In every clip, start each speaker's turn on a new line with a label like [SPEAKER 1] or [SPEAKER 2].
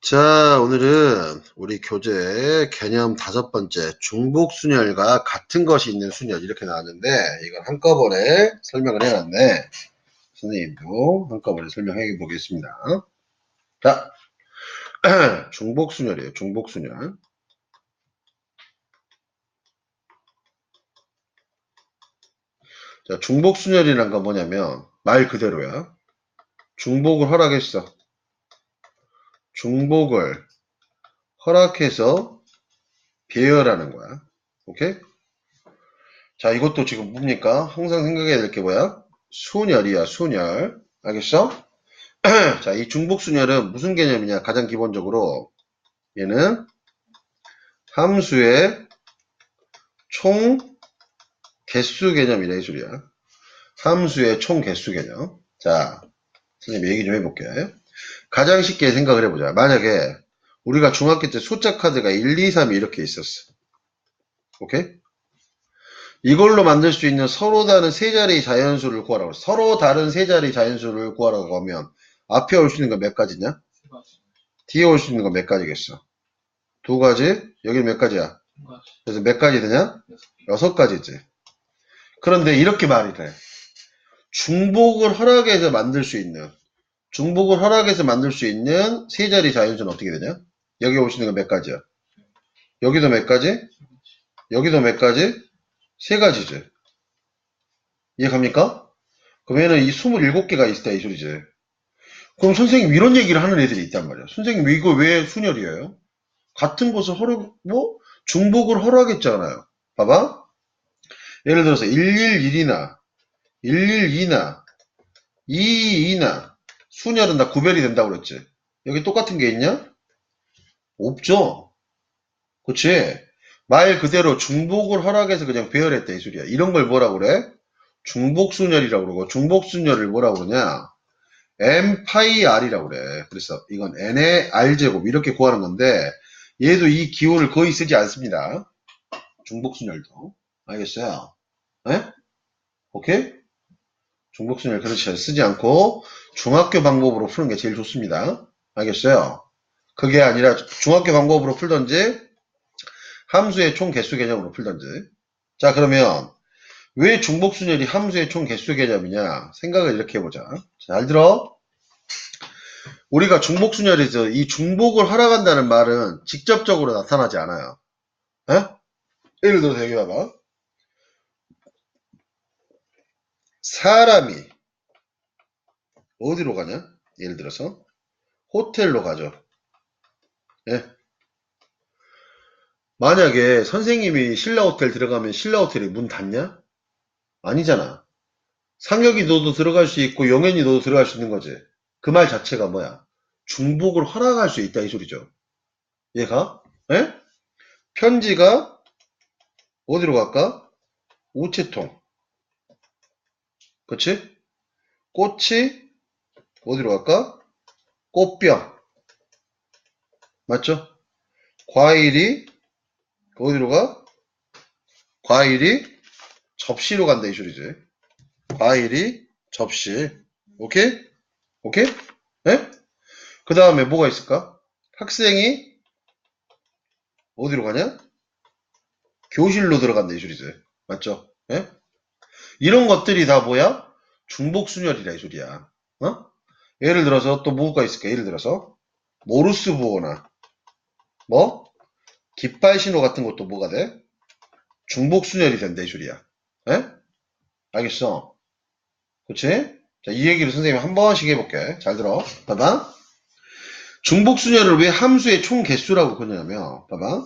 [SPEAKER 1] 자, 오늘은 우리 교재 개념 다섯 번째 중복 순열과 같은 것이 있는 순열 이렇게 나왔는데 이걸 한꺼번에 설명을 해놨네. 선생님도 한꺼번에 설명해 보겠습니다. 자, 중복 순열이에요. 중복 순열. 자, 중복 순열이란 건 뭐냐면 말 그대로야. 중복을 허락했어. 중복을 허락해서 배열하는 거야. 오케이? 자, 이것도 지금 뭡니까? 항상 생각해야 될 게 뭐야? 순열이야, 순열. 알겠어? 자, 이 중복순열은 무슨 개념이냐? 가장 기본적으로 얘는 함수의 총 개수 개념이다, 이 소리야. 함수의 총 개수 개념. 자, 선생님 얘기 좀 해볼게. 가장 쉽게 생각을 해보자. 만약에 우리가 중학교 때 숫자 카드가 1, 2, 3이 이렇게 있었어. 오케이? 이걸로 만들 수 있는 서로 다른 세 자리 자연수를 구하라고. 서로 다른 세 자리 자연수를 구하라고 하면 앞에 올 수 있는 거몇 가지냐? 뒤에 올 수 있는 거몇 가지겠어? 두 가지? 여기 몇 가지야? 그래서 몇 가지 되냐? 여섯 가지지. 그런데 이렇게 말이 돼. 중복을 허락해서 만들 수 있는 중복을 허락해서 만들 수 있는 세 자리 자연수는 어떻게 되냐? 여기 오시는 거 몇 가지야? 여기도 몇 가지? 여기도 몇 가지? 세 가지지. 이해 갑니까? 그러면은 이 27개가 있다 이 소리지. 그럼 선생님 이런 얘기를 하는 애들이 있단 말이야. 선생님 이거 왜 순열이에요? 같은 것을 허락, 뭐? 중복을 허락했잖아요. 봐봐. 예를 들어서 111이나 112나 22나 순열은 다 구별이 된다고 그랬지. 여기 똑같은 게 있냐? 없죠. 그치? 말 그대로 중복을 허락해서 그냥 배열했다 이 소리야. 이런 걸 뭐라고 그래? 중복순열이라고 그러고 중복순열을 뭐라고 그러냐? m 파이 r이라고 그래. 그래서 이건 n의 r제곱 이렇게 구하는 건데 얘도 이 기호를 거의 쓰지 않습니다. 중복순열도. 알겠어요? 네? 오케이? 중복순열 그렇지 쓰지 않고 중학교 방법으로 푸는 게 제일 좋습니다. 알겠어요? 그게 아니라 중학교 방법으로 풀던지 함수의 총 개수 개념으로 풀던지 자 그러면 왜 중복순열이 함수의 총 개수 개념이냐 생각을 이렇게 해보자. 잘 들어 우리가 중복순열에서 이 중복을 허락한다는 말은 직접적으로 나타나지 않아요. 에? 예를 들어서 여기 봐봐 사람이 어디로 가냐? 예를 들어서 호텔로 가죠. 예. 만약에 선생님이 신라 호텔 들어가면 신라 호텔이 문 닫냐? 아니잖아. 상혁이 너도 들어갈 수 있고 영현이 너도 들어갈 수 있는 거지. 그 말 자체가 뭐야? 중복을 허락할 수 있다 이 소리죠. 얘가? 예? 편지가 어디로 갈까? 우체통. 그치? 꽃이 어디로 갈까? 꽃병. 맞죠? 과일이 어디로 가? 과일이 접시로 간다 이 소리지. 과일이 접시. 오케이? 오케이? 예? 그 다음에 뭐가 있을까? 학생이 어디로 가냐? 교실로 들어간다 이 소리지. 맞죠? 예? 이런 것들이 다 뭐야? 중복순열이라 이 소리야. 어? 예를 들어서 또 뭐가 있을까? 예를 들어서 모르스 부호나 뭐 깃발 신호 같은 것도 뭐가 돼? 중복순열이 된다 이 소리야. 에? 알겠어? 그치? 자, 이 얘기를 선생님이 한 번씩 해볼게. 잘 들어. 봐봐. 중복순열을 왜 함수의 총 개수라고 그러냐면, 봐봐.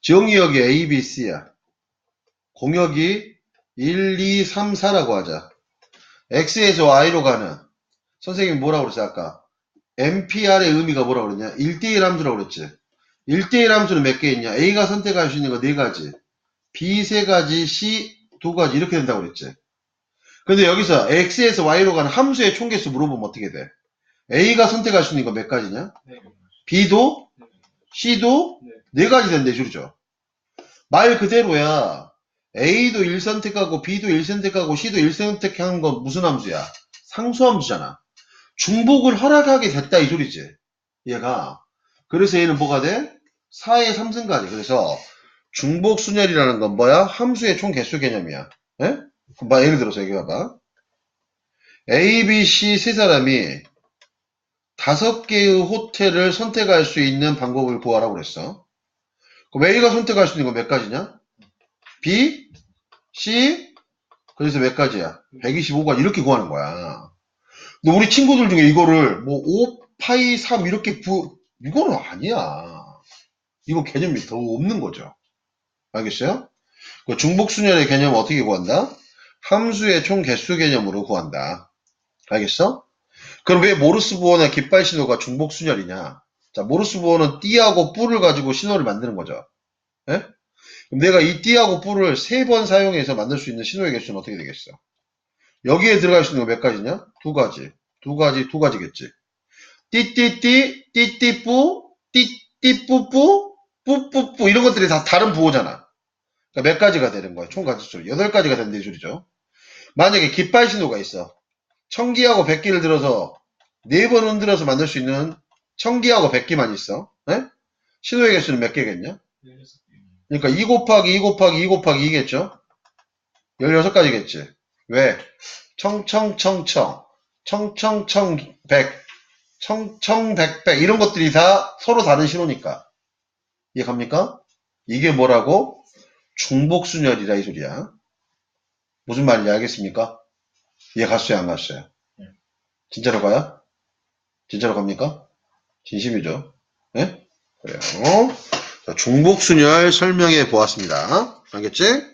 [SPEAKER 1] 정의역이 A, B, C야. 공역이 1, 2, 3, 4라고 하자. X에서 Y로 가는 선생님이 뭐라고 그랬지 아까? MPR의 의미가 뭐라고 그랬냐? 1대1 함수라고 그랬지. 1대1 함수는 몇 개 있냐? A가 선택할 수 있는 거 4가지. B 3가지, C 2가지 이렇게 된다고 그랬지. 근데 여기서 X에서 Y로 가는 함수의 총개수 물어보면 어떻게 돼? A가 선택할 수 있는 거 몇 가지냐? B도 C도 네 가지 된대 줄이죠. 말 그대로야. A도 1 선택하고 B도 1 선택하고 C도 1 선택한 건 무슨 함수야? 상수함수잖아. 중복을 허락하게 됐다 이 소리지. 얘가. 그래서 얘는 뭐가 돼? 4의 3승까지. 그래서 중복순열이라는 건 뭐야? 함수의 총 개수 개념이야. 예? 봐, 예를 들어서 여기 봐봐. A, B, C 세 사람이 다섯 개의 호텔을 선택할 수 있는 방법을 구하라고 그랬어. 그럼 A가 선택할 수 있는 건 몇 가지냐? B, C, 그래서 몇 가지야? 125가지 이렇게 구하는 거야. 근데 우리 친구들 중에 이거를 뭐 5, 파이, 3 이렇게 구, 이거는 아니야. 이거 개념이 더 없는 거죠. 알겠어요? 그 중복순열의 개념 어떻게 구한다? 함수의 총 개수 개념으로 구한다. 알겠어? 그럼 왜 모르스 부호나 깃발 신호가 중복순열이냐? 자, 모르스 부호는 띠하고 뿔을 가지고 신호를 만드는 거죠. 예? 그럼 내가 이 띠하고 뿔을 세 번 사용해서 만들 수 있는 신호의 개수는 어떻게 되겠어? 여기에 들어갈 수 있는 거 몇 가지냐? 두 가지. 두 가지, 두 가지겠지. 띠띠띠, 띠띠뿌, 띠띠뿌뿌, 뿌뿌뿌 이런 것들이 다 다른 부호잖아. 그러니까 몇 가지가 되는 거야? 총 가지 수. 여덟 가지가 된다 이 소리죠. 만약에 깃발 신호가 있어. 청기하고 백기를 들어서 네 번 흔들어서 만들 수 있는 청기하고 백기만 있어. 예? 신호의 개수는 몇 개겠냐? 그러니까 2 곱하기 2 곱하기 2 곱하기 2겠죠? 16가지겠지. 왜? 청청청청, 청청청백, 청청백백 이런 것들이 다 서로 다른 신호니까. 이해 갑니까? 이게 뭐라고? 중복순열이라 이 소리야. 무슨 말인지 알겠습니까? 이해 갔어요 안 갔어요?
[SPEAKER 2] 네.
[SPEAKER 1] 진짜로 가요? 진짜로 갑니까? 진심이죠. 예? 그래요. 자, 중복순열 설명해 보았습니다. 알겠지?